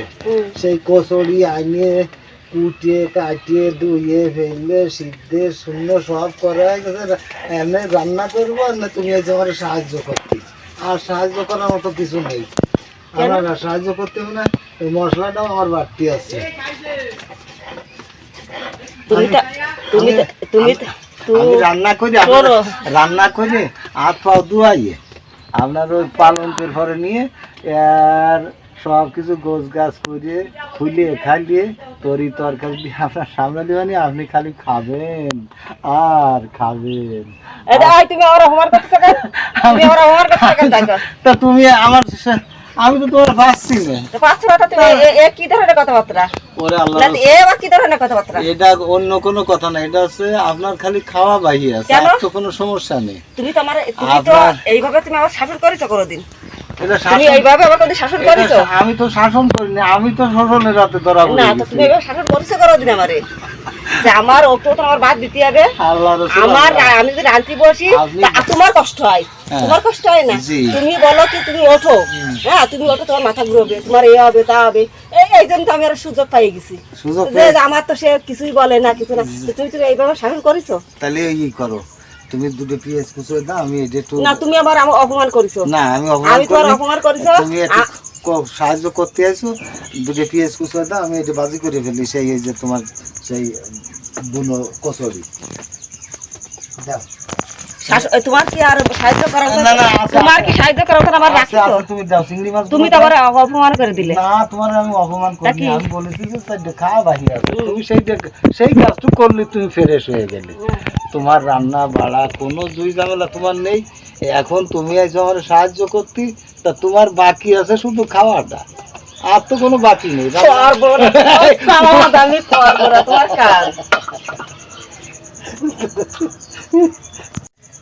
থাকে। সেই কচুরি আনিয়ে কুটিয়ে কাটিয়ে ধুয়ে ফেললে সিদ্ধে শূন্য সব করা হয়ে গেছে। এমনি রান্না করব আর না তুমি যে আমার সাহায্য করতে। আর সাহায্য করার মতো কিছু নেই। আমার সাহায্য করতে হবে না। এই মশলাটাও আমার বাড়তি আছে। রান্না করি রান্না করে হাত পাও ধুয়াইয়ে। আপনার ওই পালনকের পরে নিয়ে আর সব কিছু গোছ গাছ করে খুলে খালিয়ে তরি তরকারি দিয়ে আপনার সামনে দেবেন আপনি খালি খাবেন আর খাবেন। তা তুমি আমার আমি তো তোমার পাচ্ছি না। তো কথা তুমি এ- এ কি ধরনের কথাবার্তা? ওরে আল্লাহ এ আবার কি ধরনের কথাবার্তা? এটা অন্য কোনো কথা না এটা হচ্ছে আপনার খালি খাওয়া বাহি আছে তো কোনো সমস্যা নেই। তুমি তো আমার তুমি তো আপনার- এইভাবে তুমি আমার করেছ কোনোদিন। তুমি এইভাবে আমার কোনোদিন শাসন করেছ? আমি তো শাসন করিনি আমি তো শোষণের রাতে ধরা না তো তুমি এইভাবে শাসন করেছ কোনোদিন আমারে? যে আমার ওটো তো আমার বাদ দিতে হবে? আমার আমি যদি রান্তি বসি তোমার কষ্ট হয়? হ্যাঁ। তোমার কষ্ট হয় না? তুমি বলো কি তুমি ওঠো। হ্যাঁ তুমি ওঠো তোমার মাথা ঘুরবে তোমার এ হবে তা হবে। এই এই জন্য তো আমি আর সুযোগ পাই গেছি। যে আমার তো সে কিছুই বলে না কিছু না। তুমি তুমি এইভাবে শাসন করেছ? তাহলে ই করো। তুমি দুটো পিএস দাও আমি এটা একটু না তুমি আবার আমার অপমান করেছ। না আমি অপমান আমি তোমার অপমান করেছ? তুমি সাহায্য করতে আইছো দুটো পিএস দাও আমি এটা বাজি করে ফেলি সেই এই যে তোমার সেই বুনো কচুরি। দাও। তোমার কি আর সাহায্য তোমার কি সাহায্য করার কথা আমার তুমি দাও চিংড়ি মাছ তুমি তো আবার অপমান করে দিলে। না তোমার আমি অপমান তা করি কি? আমি বলেছি যে খাওয়া বাহির তুমি সেইটা সেই কাজটু করলে তুমি ফ্রেশ হয়ে গেলে। তোমার রান্না বাড়া কোনো দুই ঝামেলা তোমার নেই। এখন তুমি আইছো আমার সাহায্য করতি তা তোমার বাকি আছে শুধু খাওয়াটা। আর তো কোনো বাকি নেই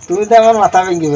তুমি তো আমার মাথা ভেঙে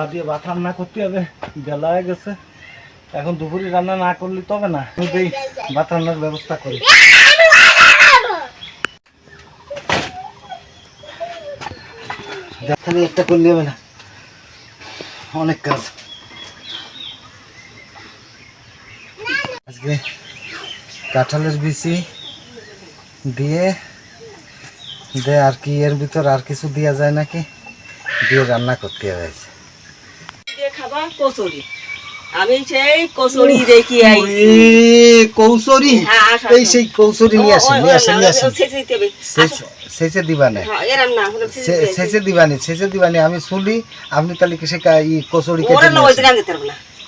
চলা দিয়ে ভাত রান্না করতে হবে, বেলা হয়ে গেছে। এখন দুপুরে রান্না না করলে তবে না। এই ভাত রান্নার ব্যবস্থা করি। একটা করলে হবে না। অনেক কাজ। আজকে কাঁঠালের বিচি দিয়ে দে, আর কি এর ভিতর আর কিছু দেওয়া যায় নাকি? দিয়ে রান্না করতে হয়েছে কচুরি। আমি সেই কচুরি দেখি আইছি। কৌশরি হ্যাঁ, এই সেই নিয়ে আসেন নিয়ে আসেন নিয়ে আসেন হ্যাঁ, সেচে দিবানে। সেচে দিবানি সেচে দিবানি আমি শুলি আপনি তাহলে কিসে কা- ই কচুরি কেটে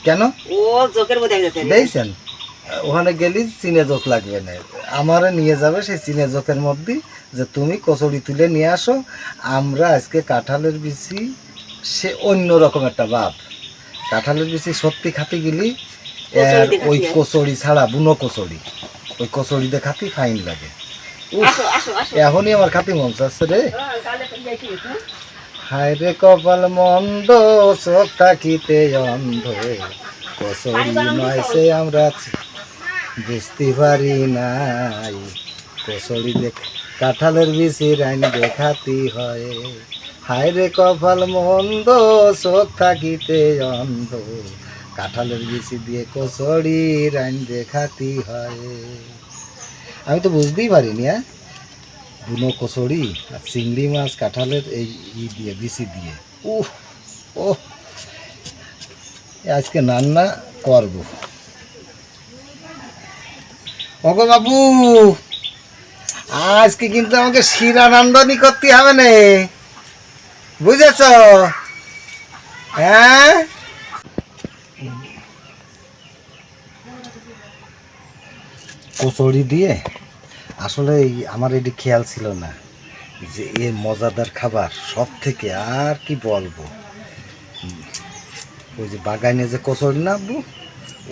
কেন? ও জোকের মধ্যে ওখানে গেলি চিনে জোক লাগবে না। আমারে নিয়ে যাবে সেই চিনে জোকের মধ্যে যে তুমি কচুরি তুলে নিয়ে আসো। আমরা আজকে কাঁঠালের বিচি সে অন্য রকম একটা ভাব। কাঁঠালের বিচি সত্যি খাতে গেলি আর ওই। কচুরি ছাড়া বুনো কচুরি। ওই দিয়ে খাতি ফাইন লাগে। এখনই আমার খাতি মন চাচ্ছে রে। হ্যাঁ, হ্যাঁ? রে কপাল মন্দ চোখ থাকিতে অন্ধ। কসরি নয় সে আমরা বুঝতে পারি নাই। কসরি দেখ কাঁঠালের বিচি রাইন দেখাতি হয়। হায় রে কপাল মন্দ চোখ থাকিতে অন্ধ। কাঁঠালের বিচি দিয়ে কচড়ি রাইন দেখাতি হয়। আমি তো বুঝতেই পারিনি হ্যাঁ? বুনো কচড়ি আর চিংড়ি মাছ কাঁঠালের এই ই দিয়ে, বিচি দিয়ে। উহ ও আজকে রান্না করব। ওগো বাবু, আজকে কিন্তু আমাকে শিরা করতে হবে না। বুঝেছ? হ্যাঁ? কচড়ি দিয়ে? আসলে আমার এটি খেয়াল ছিল না যে এ মজাদার খাবার সব থেকে আর কি বলব। ওই যে বাগানে যে কচুরি নামবো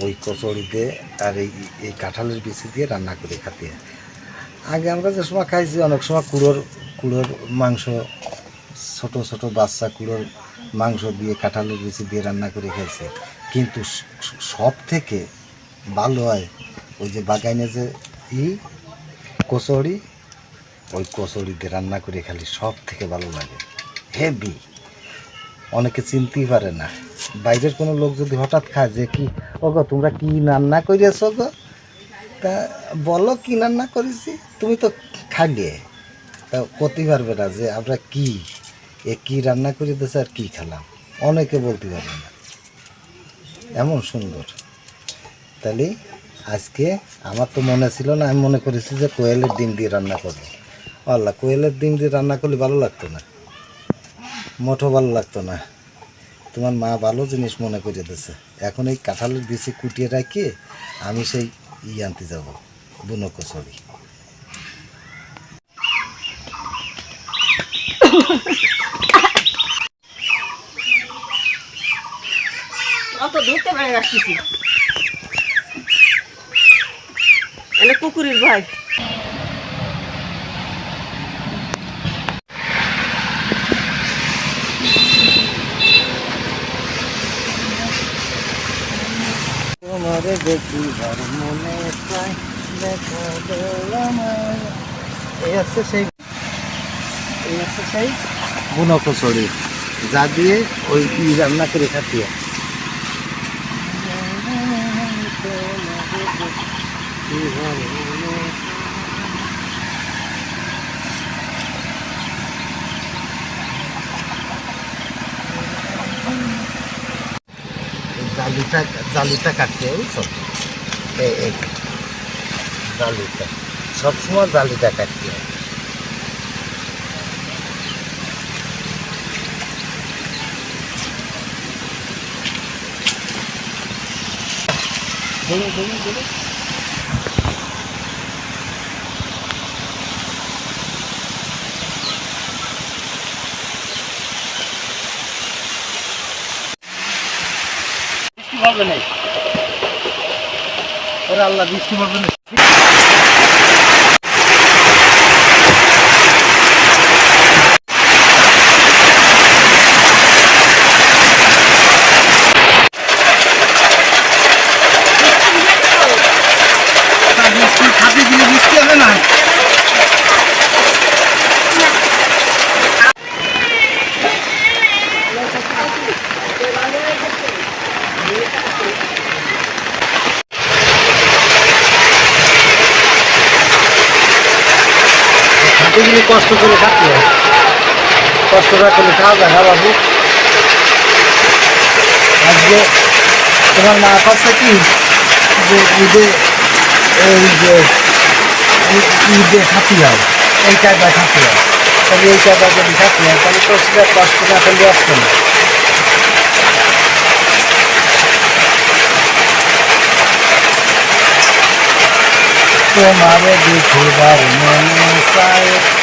ওই কচুরিতে আর এই এই কাঁঠালের বিচি দিয়ে রান্না করে খাতে। আগে আমরা যে সময় খাইছি, অনেক সময় কুড়োর কুড়োর মাংস ছোট ছোট বাচ্চা কুড়োর মাংস দিয়ে কাঁঠালের বিচি দিয়ে রান্না করে খাইছে কিন্তু সব থেকে ভালো হয় ওই যে বাগানে যে ই, কচুরি, ওই কচুরি দিয়ে রান্না করে খালি সব থেকে ভালো লাগে। হেভি। অনেকে চিনতেই পারে না। বাইরের কোনো লোক যদি হঠাৎ খায় যে কি গো তোমরা কি রান্না করিয়েছ গো? তা বলো কি রান্না করেছি। তুমি তো খাইলে। তা করতে পারবে না যে আমরা কি এ কি রান্না করে দিয়েছে আর কী খেলাম? অনেকে বলতে পারবে না। এমন সুন্দর। তাহলে আজকে আমার তো মনে ছিল না, আমি মনে করেছি যে কোয়েলের ডিম দিয়ে রান্না করব। আল্লাহ, কোয়েলের ডিম দিয়ে রান্না করলে ভালো লাগতো না। মোটো ভালো লাগতো না। তোমার মা ভালো জিনিস মনে করে দিয়েছে এখন এই কাঁঠালের বিচি কুটিয়ে রাখিয়ে আমি সেই ই আনতে যাব, বুনো কচুরি। অত ধরতে পেরে রাখতেছি। এনে কুকুরের ভাই। তোমারে দেখিবার মনে দেখা এই সেই এই যা দিয়ে ওই রান্না করে খাতি হয়। এই জালিটা জালিটা কাটতে বুঝছ? এই জালিটা। সবসময় জালিটা কাটতে হয়। দেখুন দেখুন দেখুন পড়বে না ওরা আল্লাহ বৃষ্টি পড়বে না বৃষ্টি খাতে দিলে বৃষ্টি হবে না খাতে দিলে কষ্ট করে খাতে হয় খাওয়া যায় না বাবু। আজকে তোমার মা করছে কি? যে ঈদে, এই যে ঈদে হয় এই টাকা হয় তাহলে এই টাকা যদি হয় তাহলে তো সেটা কষ্ট না করলে আসছে না তোমারে দেখিবার মনে চায়।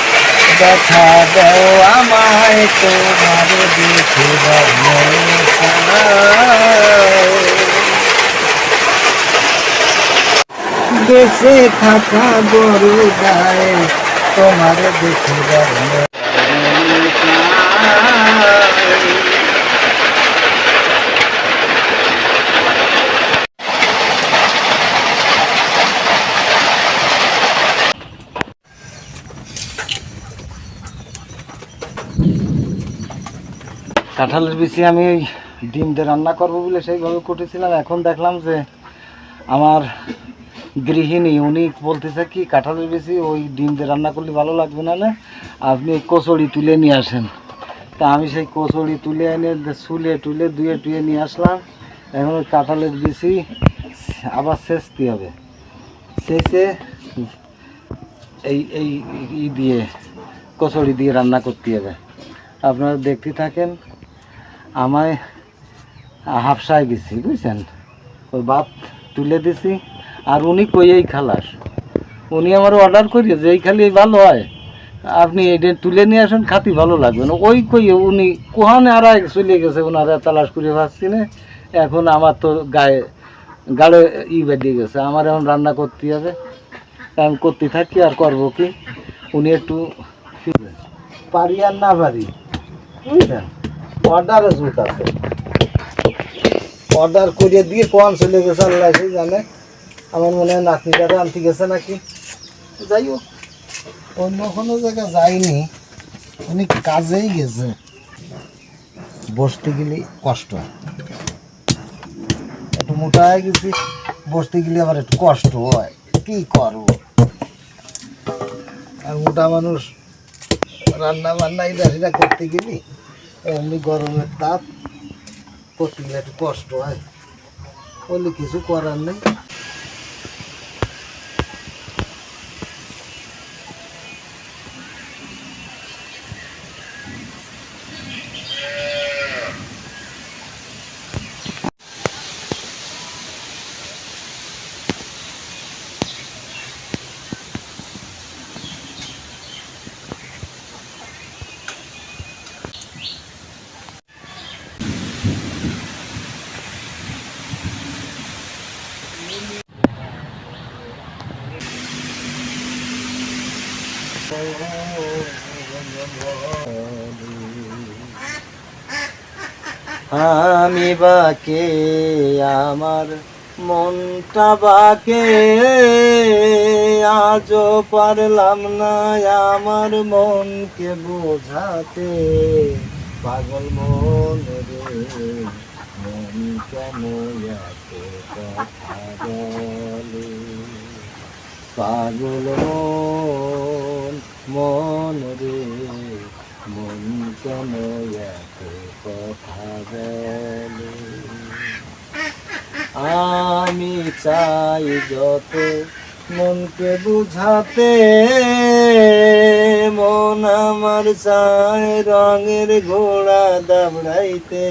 দেখা দেও আমায় তোমার দেখে দেশে থাকা বড় গায়ে তোমার দেখিবার মনে চায়। কাঁঠালের বিচি আমি ওই ডিম দিয়ে রান্না করব বলে সেইভাবে কুটেছিলাম। এখন দেখলাম যে আমার গৃহিণী, উনি বলতেছে কি, কাঁঠালের বিচি ওই ডিম দিয়ে রান্না করলে ভালো লাগবে না না? আপনি কচড়ি তুলে নিয়ে আসেন। তা আমি সেই কচড়ি তুলে এনে শুলে টুলে ধুয়ে টুয়ে নিয়ে আসলাম। এখন ওই কাঁঠালের বিচি আবার শেষতে হবে। শেষে এই এই দিয়ে কচড়ি দিয়ে রান্না করতে হবে। আপনারা দেখতে থাকেন। আমায় হাফসায় গেছি বুঝছেন? ওই ভাত তুলে দিছি, আর উনি কই এই খালাস? উনি আমার অর্ডার করিয়ে যে এই খালি ভালো হয়, আপনি এটা তুলে নিয়ে আসেন, খাতি ভালো লাগবে না। ওই কই উনি কোহানে আর চলে গেছে ওনারা তালাশ করে পাচ্ছি না। এখন আমার তো গায়ে গাড়ে ই বেরিয়ে গেছে। আমার এখন রান্না করতে হবে। আমি করতে থাকি, আর করব কি? উনি একটু পারি আর না পারি বুঝলেন অর্ডারে জুত আছে অর্ডার করে দিয়ে কোয়ান চলে গেছে, আল্লাহ জানে। আমার মনে হয় নাতনিটা আনতে গেছে নাকি? যাই হোক, অন্য কোনো জায়গায় যায়নি। উনি কাজেই গেছে। বসতে গেলে কষ্ট। একটু মোটা হয়ে গেছি, বসতে গেলে আবার একটু কষ্ট হয়। কি করব? আর মোটা মানুষ রান্না বান্না এটা করতে গেলি? এমনি গরমের তাপ করতে গেলে একটু কষ্ট হয়। বললে কিছু করার নেই আমি বাকে, আমার মনটা বাকে। আজও পারলাম না আমার মনকে বোঝাতে। পাগল মন রে, মন কেন কথা পাগল মন রে কেন কথা আমি চাই যত মনকে বুঝাতে, মন আমার চায় রঙের ঘোড়া দাবড়াইতে।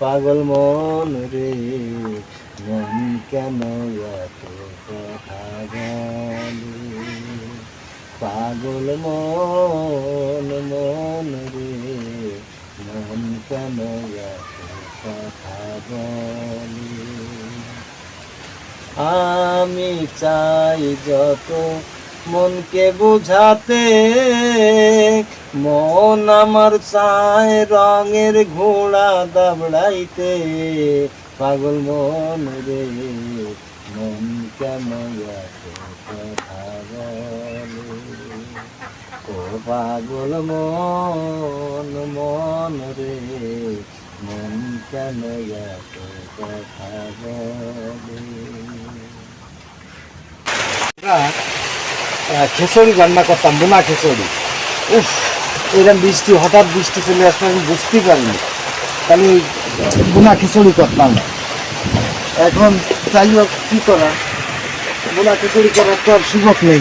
পাগল মন রে, মন কেন কথা বলে পাগল মন মন রে, মন কেন কথা বলে? আমি চাই যত মনকে বুঝাতে, মন আমার চায় রঙের ঘোড়া দাবড়াইতে। পাগল মন রে, মন কেন কথা বলে ও পাগল মন মন রে, মন কেন খিচুড়ি রান্না করতাম বোনা খিচুড়ি উফ এরকম বৃষ্টি, হঠাৎ বৃষ্টি চলে আসলে, আমি বুঝতেই পারিনি। তাহলে বোনা খিচুড়ি করতাম। এখন যাই হোক, কী করা? বোনা খিচুড়ি করার তো আর সুযোগ নেই।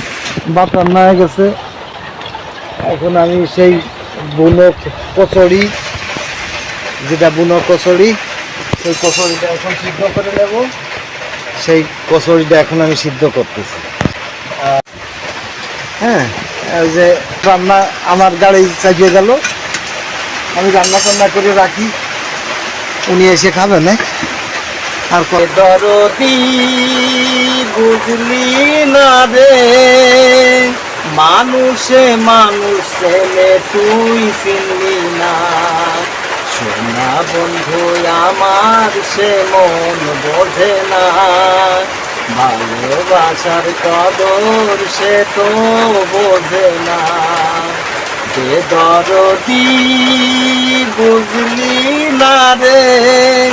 বাপ রান্না হয়ে গেছে। এখন আমি সেই বুনো কচড়ি, যেটা বুনো কচড়ি, সেই কচড়িটা এখন সিদ্ধ করে নেব। সেই কচড়িটা এখন আমি সিদ্ধ করতেছি। হ্যাঁ যে রান্না আমার গাড়ি চালিয়ে গেল। আমি রান্না টান্না করে রাখি। উনি এসে খাবেন হ্যাঁ? আর দরদি বুঝলি না রে। মানুষে মানুষ তুই চিনলি না। সোনা বন্ধু, আমার সে মন বোঝে না। ভালোবাসার কদর সে তো বোঝে না। যে দরদি বুঝলি না রে,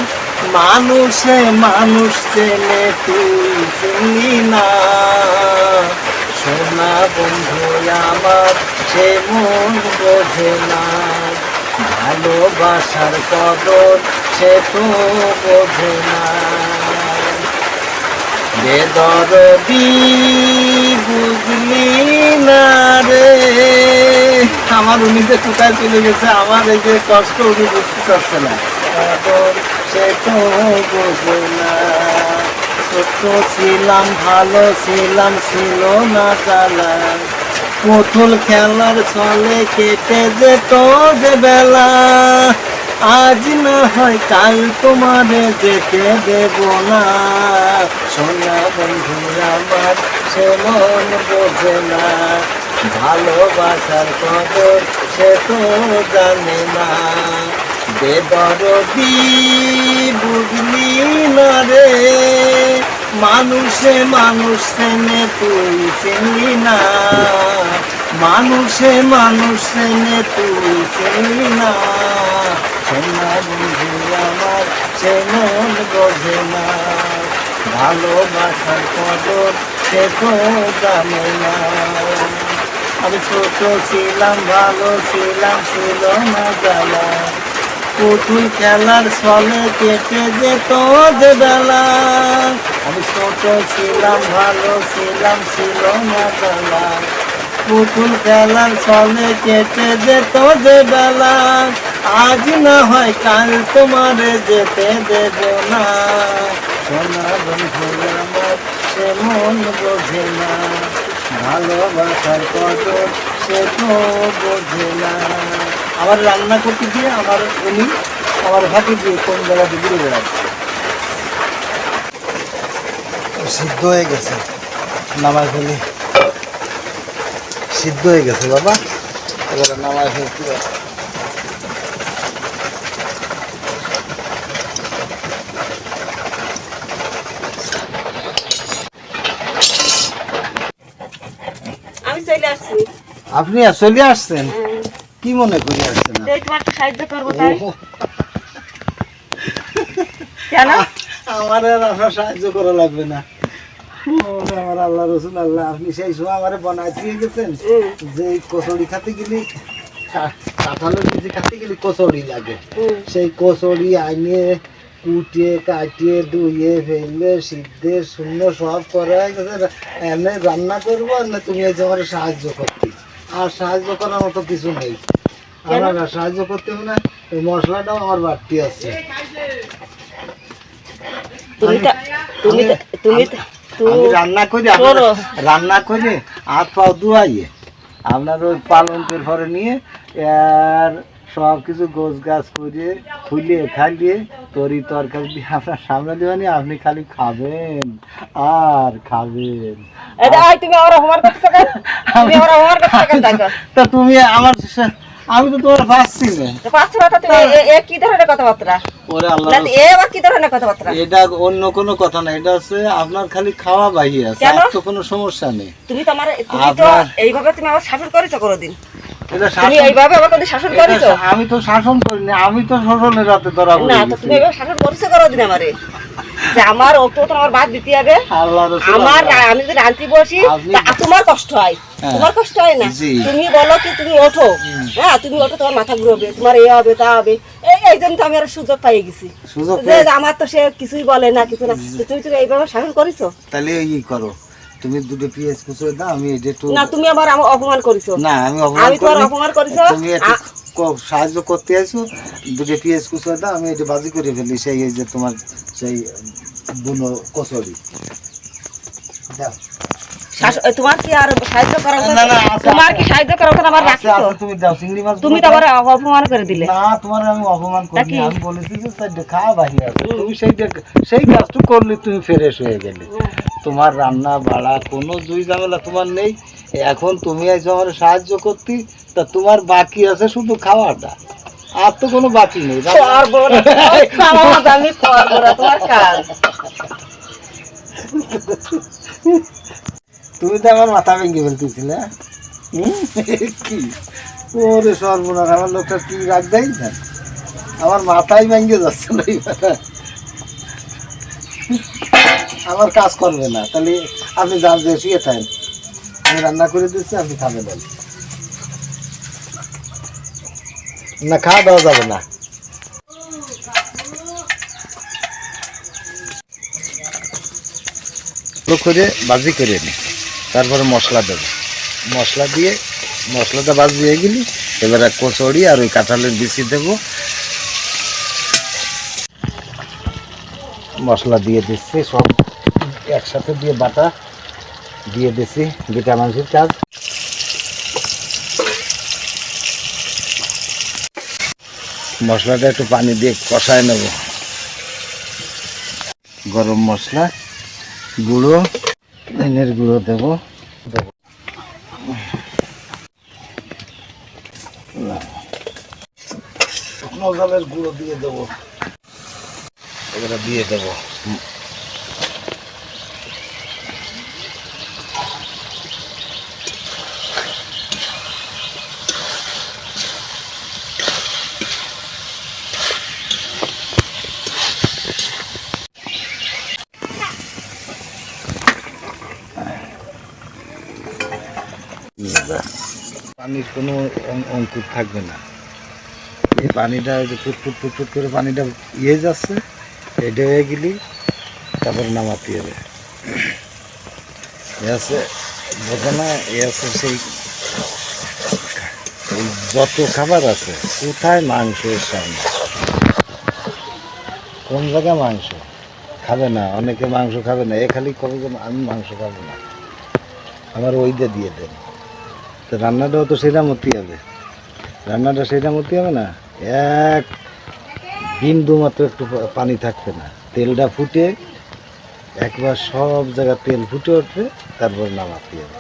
মানুষে মানুষ চেনে তুই চিনি না। সোনা বন্ধু আমার, সে মন বোঝে না। ভালোবাসার কদর সে তো বোঝে না। বেদরদি বুঝলি না রে। আমার উনি যে কোথায় চলে গেছে? আমার এই যে কষ্ট উনি বুঝতে পারছে না। সে তো বোঝে না। ছোট ছিলাম, ভালো ছিলাম, ছিল না চালা পুতুল খেলার চলে কেটে যেত যে বেলা। আজ না হয় কাল তোমারে যেতে দেব না। সোনা বন্ধু, আমার সে বোঝে না। ভালোবাসার কদর সে তো জানে না। বেদরদি বুঝলি না রে। মানুষে মানুষ চেনে তুই চিনলি না। মানুষে মানুষ চেনে তুই চিনলি না। সোনা বন্ধু আমার, সে মন বোঝে না। ভালোবাসার কদর সে তো জানে না। আমি ছোট ছিলাম, ভালো ছিলাম, ছিল না জ্বালা। পুতুল খেলার ছলে কেটে যেত যে বেলা আমি ছোট ছিলাম ভালো ছিলাম ছিল না জ্বালা পুতুল খেলার ছলে কেটে যেত যে বেলা আজ না হয় কাল তোমারে যেতে দেব না। সোনা বন্ধু আমার সে মন বোঝে না। ভালোবাসার কদর না আমার রান্না করতে গিয়ে আমার উনি আমার ভাটি গিয়ে কোন জায়গাতে ঘুরে বেড়াচ্ছে সিদ্ধ হয়ে গেছে। নামাজ সিদ্ধ হয়ে গেছে বাবা। এবারে নামায় ফেলতে হবে। আমি চলে আসছি আপনি চলে আসছেন? কি মনে করে আসছেন সাহায্য করব তাই। কেন? আমার আর আপনার সাহায্য করা লাগবে না। আমার আল্লাহ রসুল আল্লাহ আপনি সেই সময় আমার বনায় দিয়ে গেছেন যে খাতে গেলে কাঁঠালের খাতে গেলে কচুরি লাগে। সেই আনিয়ে কুটিয়ে কাটিয়ে ধুয়ে ফেললে সিদ্ধে শূন্য সব করে গেছে। এনে রান্না করব না তুমি আমার সাহায্য করতে। আর সাহায্য করার মতো কিছু নেই। আমার সাহায্য করতে হবে না ওই মশলাটাও আমার বাড়তি আছে। আমি রান্না করি রান্না করে হাত পাও ধুয়াইয়ে আপনার ওই পালনকের ঘরে নিয়ে আর সব কিছু গোছ গাছ করে খুলিয়ে খালিয়ে তরি তরকারি আপনার সামনে দেবেনি আপনি খালি খাবেন আর খাবেন। তা তুমি আমার আমি তো তোমার পাচ্ছি না তুমি এ- কি ধরনের কথাবার্তা? ওরে আল্লাহ। এ আবার কি ধরনের কথাবার্তা? এটা অন্য কোনো কথা না এটা হচ্ছে আপনার খালি খাওয়া বাহি আছে তো কোনো সমস্যা নেই। তুমি তো আমার তুমি তো এইভাবে তুমি আমার শাসন করেছ কোনোদিন? তুমি এইভাবে আমার কোনোদিন শাসন করেছ? আমি তো শাসন করিনি আমি তো শোষণের রাতে ধরা না তো তুমি এইভাবে শাসন করেছ কোনোদিন আমারে? যে আমার ওকে তো আমার বাদ দিতে হবে। আমার আমি যদি রান্তি বসি তোমার কষ্ট হয়। হ্যাঁ। তোমার কষ্ট হয় না। তুমি বলো কি তুমি ওঠো। হ্যাঁ তুমি ওঠো তোমার মাথা ঘুরবে তোমার এ হবে তা হবে। এই এই জন্য তো আমি আর সুযোগ পাই গেছি। যে আমার তো সে কিছুই বলে না কিছু না। তুমি তুমি এইভাবে শাসন করেছ? তাহলে ই করো। তুমি দুটো পিএস কুচুয়ে দাও আমি এটা একটু না তুমি আমার আমার অপমান করেছ। না আমি অপমান আমি তোমার অপমান করেছ। তুমি ক- সাহায্য করতে আইছো দুটো পিএস কুচুয়ে দাও আমি এটা বাজি করে ফেলি সেই এই যে তোমার সেই বুনো কচুরি। দাও। তোমার কি আর সাহায্য করা উচিত? না, না, আছে, তোমার কি সাহায্য করা আমার তুমি দাও চিংড়ি মাছ তুমি তো আমার অপমান করে দিলে। না তোমার আমি অপমান তা করিনি কি? আমি বলেছি যে চারটে খাওয়া বাহি তুমি সেইটা সেই কাজটু করলে তুমি ফ্রেশ হয়ে গেলে। তোমার রান্না বাড়া কোনো জুই ঝামেলা তোমার নেই। এখন তুমি আইছো আমার সাহায্য করতি তা তোমার বাকি আছে শুধু খাওয়াটা। আর তো কোনো বাকি নেই তুমি তো আমার মাথা ভেঙে ফেলতেছিলে হ্যাঁ? কি? ওরে সর্বনাশ আমার লোকটা কি রাখ দেয় না? আমার মাথায় ভেঙে যাচ্ছে না। আমার কাজ করবে না। তাহলে আপনি যে শুয়ে থাকেন। আমি রান্না করে দিচ্ছি, আপনি খাবেন না। খাওয়া দাওয়া যাবে না। করে বাজি করে নি। তারপরে মশলা দেবো। মশলা দিয়ে, মশলাটা বাজি হয়ে গেলি এবারে কচুরি আর ওই কাঁঠালের বিচি দেবো। মশলা দিয়ে দিচ্ছি সব। একসাথে দিয়ে বাটা দিয়ে দিছি গিটা মাংসের কাজ। মশলাটা একটু পানি দিয়ে কষায় নেব। গরম মশলা গুঁড়ো ধনের গুঁড়ো দেব। গুঁড়ো দিয়ে দেবো। এগুলো দিয়ে দেবো। পানির কোনো অঙ্কুর থাকবে না। এই পানিটা ওই যে ফুটফুট ফুটফুট করে পানিটা ইয়ে যাচ্ছে এটা হয়ে গেলি তারপর নামাতে হবে। এ আছে বোঝে না এ আছে সেই যত খাবার আছে, কোথায় মাংসের সামনে? কোন জায়গায় মাংস? খাবে না, অনেকে মাংস খাবে না, এ খালি কবে আমি মাংস খাব না। আমার ওইটা দিয়ে দেন। তো রান্নাটাও তো সেটা মতি হবে। রান্নাটা সেটা মতি হবে না? এক বিন্দু মাত্র একটু পানি থাকবে না। তেলটা ফুটে একবার সব জায়গা তেল ফুটে উঠবে, তারপর নামাতে হবে।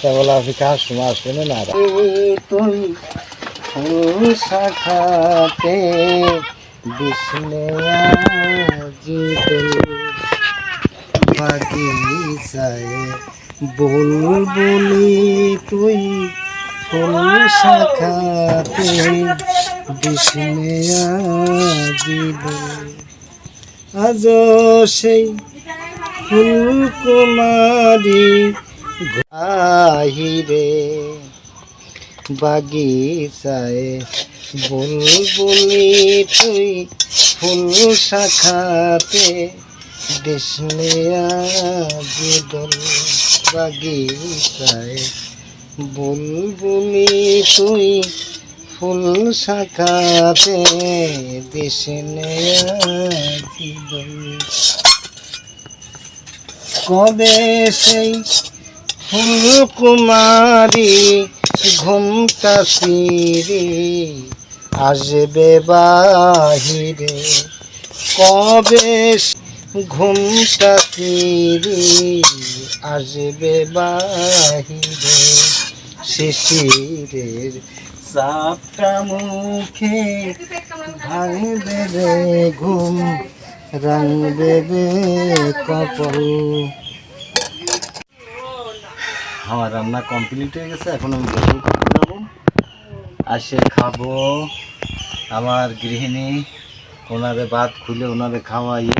তা বলে আপনি কার সময় আসবে না তুই শাখাতে বিষ্ণে বুলবুলি তুই ফুল শাখাতে আজ সেই ফুল কুমারী আহিরে বাগিচায় বুলবুলি তুই ফুল শাখাতে দেশনেয়া জীবন বাগিচায়। বুলবুলি তুই ফুল শাখাতে জীবন কবে সেই ফুল কুমারী ঘুমটা ফিরে আসবে বাহিরে? কবে ঘুমটা ফিরে আসবে বাহিরে শিশিরের চাপটা মুখে ভাঙবে রে ঘুম রে কপল। আমার রান্না কমপ্লিট হয়ে গেছে, এখন আমি যাব। আসে খাব আমার গৃহিণী, ওনারে ভাত খুলে ওনারে খাওয়াইয়ে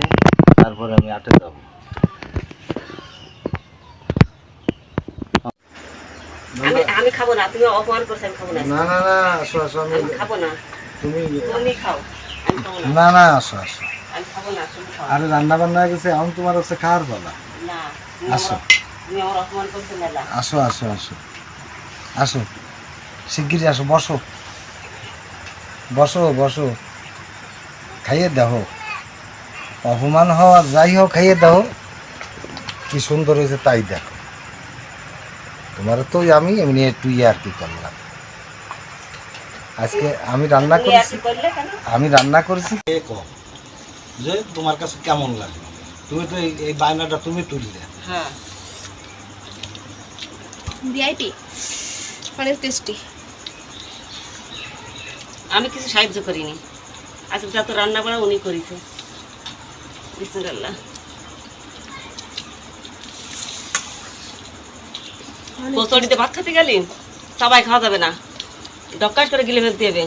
তারপরে আমি আটে যাব। আমি আমি খাব না তুমি অপমান করছ আমি খাব না। না না না আসো আসো আমি আমি খাব না। তুমি তুমি খাও আমি খাব না। না না আসো আসো। আমি খাব না তুমি খাও। আরে রান্না বান্না গেছে এখন তোমার হচ্ছে খাওয়ার পালা। না আসো। তুমি আমার অপমান করছ মেলা। আসো আসো আসো। আসো। শিগগিরই আসো বসো। বসো বসো। খাইয়ে দেখো। অপমান হওয়া যাই হোক খাইয়ে দাও কি সুন্দর হয়েছে তাই দেখো। তোমার তো আমি এমনি একটু ইয়ে আর কি করলাম। আজকে আমি রান্না করেছি। আমি রান্না করেছি। যে তোমার কাছে কেমন লাগে? তুমি তো এই- এই বায়নাটা তুমি তুললে। হ্যাঁ। ভিআইপি অনেক টেস্টি আমি কিছু সাহায্য করিনি। আজকে যত রান্না বাড়া উনি করেছে। বিসমিল্লাহ। কচুরিতে ভাত খেতে গেলি? সবাই খাওয়া যাবে না। ডকাশ করে গিলে ফেলতে হবে।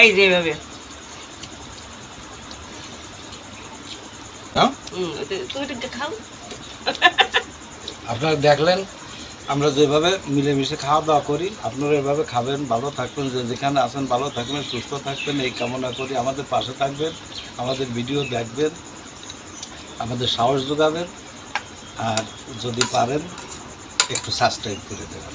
এই যে এভাবে হ্যাঁ? আপনারা দেখলেন আমরা যেভাবে মিলেমিশে খাওয়া দাওয়া করি আপনারা এভাবে খাবেন ভালো থাকবেন যে যেখানে আছেন ভালো থাকবেন সুস্থ থাকবেন এই কামনা করি। আমাদের পাশে থাকবেন আমাদের ভিডিও দেখবেন আমাদের সাহস যোগাবেন। আর যদি পারেন একটু সাবস্ক্রাইব করে দেবেন।